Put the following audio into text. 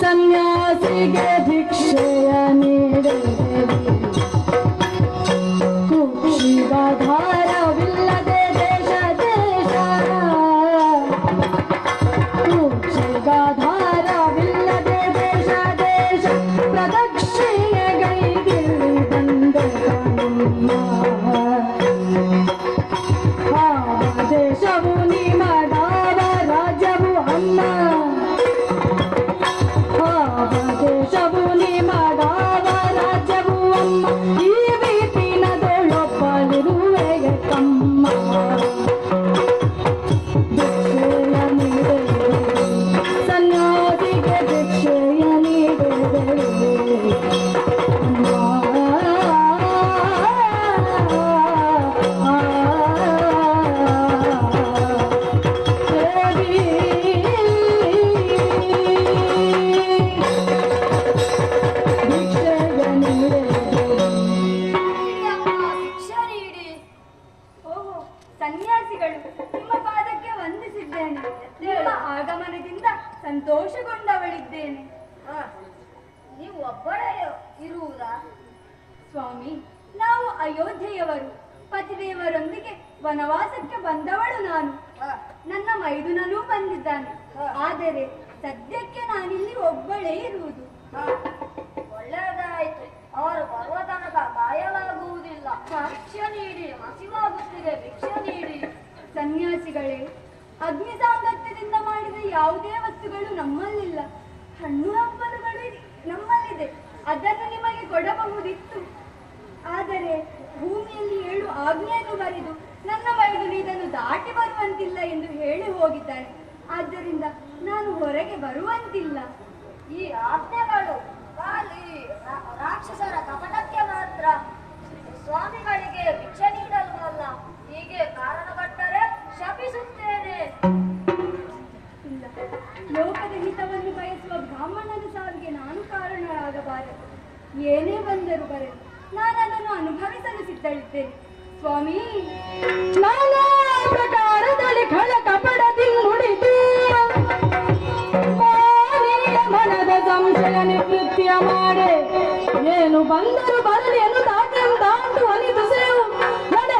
ಸನ್ಯಾಸಿಗೆ ಭಿಕ್ಷೆಯ ನೀಡೆದೆವಿ ಕುಕ್ಷಿಗಾಧಾರವಿಲ್ಲದೆ ದೇಶ गाधारा विलते देशा देश प्रदक्षिणगै ಆಗಮನದಿಂದ ಸಂತೋಷಗೊಂಡವಳಿದ್ದೇನೆ. ನೀವು ಒಬ್ಬಳೇ ಇರುವುದಾ? ಸ್ವಾಮಿ ನಾವು ಅಯೋಧ್ಯೆಯವರು. ಪತಿದೇವರೊಂದಿಗೆ ವನವಾಸಕ್ಕೆ ಬಂದವಳು ನಾನು. ನನ್ನ ಮೈದುನನೂ ಬಂದಿದ್ದಾನೆ. ಆದರೆ ಸದ್ಯಕ್ಕೆ ನಾನಿಲ್ಲಿ ಒಬ್ಬಳೇ ಇರುವುದು. ಒಳ್ಳೆಯದಾಯಿತು. ಅವರು ಬರುವ ತನಕ ಕಾಯಲಾಗುವುದಿಲ್ಲ ಭಿಕ್ಷೆ ನೀಡಿ ಹಸಿವಾಗುತ್ತಿದೆ ಭಿಕ್ಷೆ ನೀಡಿ. ಸನ್ಯಾಸಿಗಳೇ ಅಗ್ನಿ ಸಾಂಗತ್ಯದಿಂದ ಮಾಡಿದ ಯಾವುದೇ ವಸ್ತುಗಳು ನಮ್ಮಲ್ಲಿಲ್ಲ. ಹಣ್ಣು ಹಂಪಲುಗಳು ನಮ್ಮಲ್ಲಿದೆ. ಅದನ್ನು ನಿಮಗೆ ಕೊಡಬಹುದಿತ್ತು. ಆದರೆ ಭೂಮಿಯಲ್ಲಿ ಏಳು ಆಜ್ಞೆಯನ್ನು ಬರೆದು ನನ್ನ ಮೈದುನು ಇದನ್ನು ದಾಟಿ ಬರುವಂತಿಲ್ಲ ಎಂದು ಹೇಳಿ ಹೋಗಿದ್ದಾನೆ. ಆದ್ದರಿಂದ ನಾನು ಹೊರಗೆ ಬರುವಂತಿಲ್ಲ. ಈ ಆಜ್ಞೆಗಳು ರಾಕ್ಷಸರ ಏನೇ ಬಂದರೂ ಬರಲಿ ನಾನು ಅದನ್ನು ಅನುಭವಿಸಲು ಸಿದ್ಧಳಿದ್ದೇನೆ. ಸ್ವಾಮಿ, ನಾನಾ ಪ್ರಕಾರದಲ್ಲಿ ಖಳ ಕಪಡದಿ ನುಡಿದು ಮನದ ಸಂಶಯ ನಿವೃತ್ತಿಯ ಮಾಡೆ. ಏನು ಬಂದರು ಬರಲಿ ಎನ್ನುತ್ತಾಕೆ ದಾಟು ಅನಿದು ಸೇವು ನಡೆ